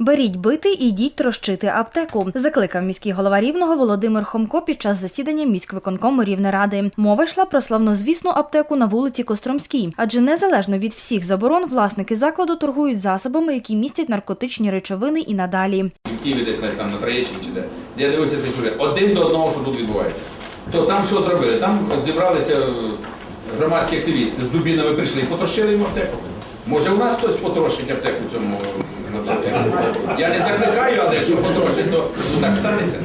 Беріть бити і йдіть трощити аптеку. Закликав міський голова рівного Володимир Хомко під час засідання міськвиконкому Рівнеради. Мова йшла про славнозвісну аптеку на вулиці Костромській, адже незалежно від всіх заборон, власники закладу торгують засобами, які містять наркотичні речовини і надалі. в Києві десь там на Троєщині чи де. Я дивився цей сюжет. Один до одного, що тут відбувається. То там що зробили? Там зібралися е, громадські активісти, з дубінами прийшли потрощили їм аптеку. Може, у нас хтось потрощить аптеку цьому е, Я не закликаю, але якщо потрощить, то ну, так станеться.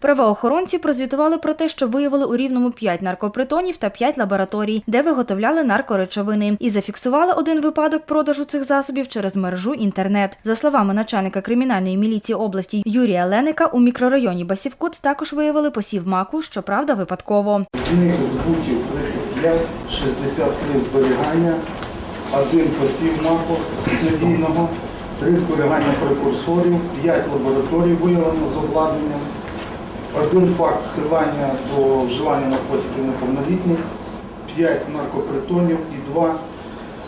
Правоохоронці прозвітували про те, що виявили у рівному 5 наркопритонів та 5 лабораторій, де виготовляли наркоречовини, і зафіксували один випадок продажу цих засобів через мережу інтернет. За словами начальника кримінальної міліції області Юрія Леника, у мікрорайоні Басівкут також виявили посів маку, щоправда, випадково. З них збутів 35, 63 зберігання, один посів маку надійного, три зберігання прекурсорів, п'ять лабораторій виявлено з обладнанням, один факт схилання до вживання наркотиків неповнолітніх, п'ять наркопритонів і два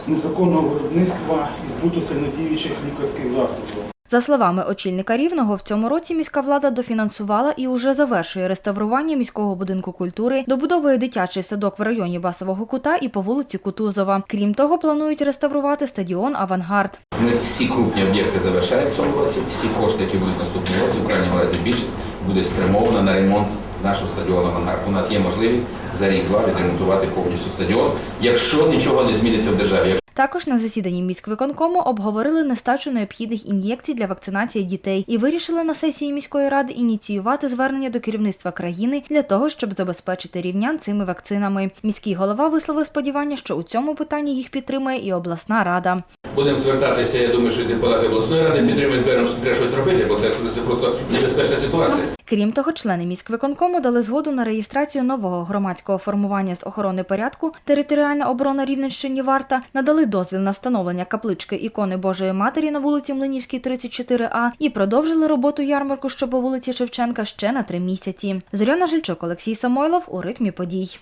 незаконного виробництва і збуту сильнодіючих лікарських засобів. За словами очільника Рівного, в цьому році міська влада дофінансувала і уже завершує реставрування міського будинку культури, добудовує дитячий садок в районі Басового кута і по вулиці Кутузова. Крім того, планують реставрувати стадіон Авангард. Ми всі крупні об'єкти завершаємо в цьому році. Всі кошти, які будуть наступного році, в крайньому разі більшість, буде спрямовано на ремонт нашого стадіону «Авангард». У нас є можливість за рік-два відремонтувати повністю стадіон, якщо нічого не зміниться в державі. Також на засіданні міськвиконкому обговорили нестачу необхідних ін'єкцій для вакцинації дітей і вирішили на сесії міської ради ініціювати звернення до керівництва країни для того, щоб забезпечити рівнян цими вакцинами. Міський голова висловив сподівання, що у цьому питанні їх підтримує і обласна рада. Будемо звертатися, я думаю, що депутати обласної ради підтримують звернемо, що треба щось робити, бо це, це просто небезпечна ситуація. Крім того, члени міськвиконкому дали згоду на реєстрацію нового громадського формування з охорони порядку територіальна оборона Рівненщині Варта, надали дозвіл на встановлення каплички ікони Божої Матері на вулиці Млинівській, 34А і продовжили роботу ярмарку, що по вулиці Шевченка ще на три місяці. Зоряна Жильчук, Олексій Самойлов у ритмі подій.